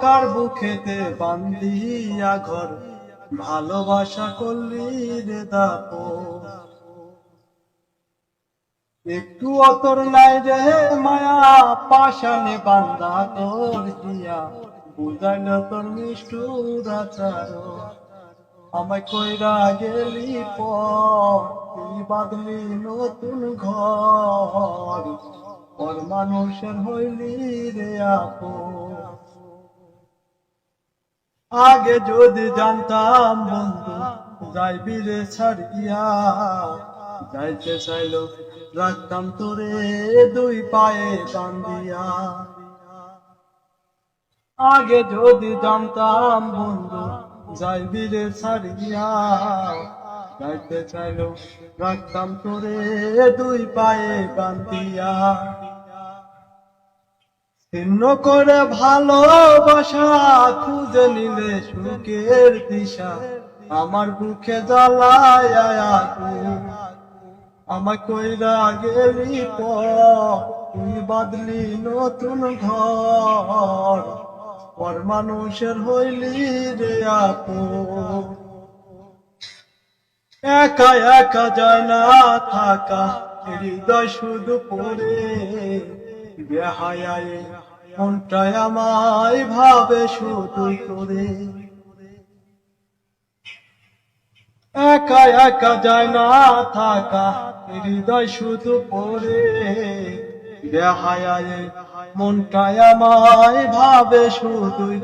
কার বুকেতে বান্দিয়া ঘর? ভালোবাসা করলি রে একটু অতর নাই রে মায়া পাশানে বান্দা তোর দিয়া। বুঝাইল তোর নিষ্ঠুর আচার। আমায় কইরা গেলি পর বাঁধলি নতুন ঘর। পর মানুষের হইলি রে আপো আগে যদি জানতাম বন্ধু, যাইবি রে ছাড়িয়া। যাইতে চাইল, রাখতাম তোরে দুই পায়ে বান্দিয়া আগে যদি জানতাম বন্ধু, যাইবি রে ছাড়িয়া। যাইতে চাইল, রাখতাম তোরে দুই পায়ে বান্দিয়া ছিন্ন করে ভালোবাসা খুঁজে নিলে সুখের দিশা। আমার বুকে জ্বালায় আমার কইরা গেলি পর তুই বাদলি নতুন ঘর। পর মানুষের হইলি রে আপু একা একা যায় না থাকা, হৃদয় শুধু পড়ে। বেহায় মনটায় আমায় ভাবে করে। একা একা যায় না থাকা, হৃদয় শুধু মনটায় আমায় ভাবে শুধুই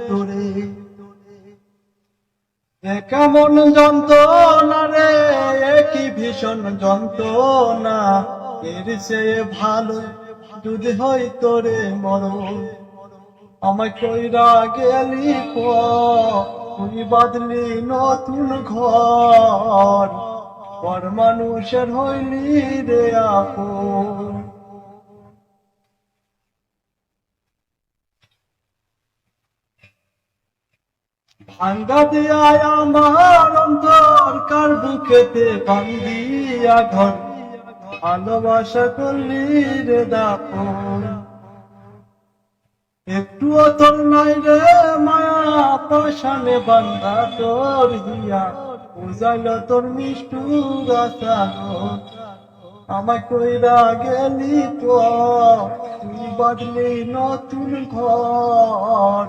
কেমন যন্ত্রণা রে কি ভীষণ যন্ত্রণা, এর চেয়ে ভালো যদি হয় তোরে মরণ, আমায় কইরা গেলি তুই বাদলি নতুন ঘর, পর মানুষের হইলি রে আপন। ভাঙ্গা দিয়ায় আমার অন্তর, কার বুকেতে বান্দিয়া ঘর? ভালোবাসা করলি রে দাপন। একটু তোর নাই রে মায়া পাশানে বান্ধা তোর হিয়া। বুঝাইল তোর মিষ্টুর আচার আমায় কইরা গেলি তো, তুই বাদলি নতুন ঘর।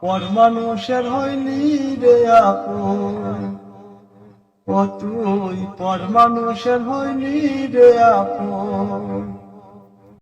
পর মানুষের হইলি রে আপন। ও তুই পর মানুষের হইলি রে আপন।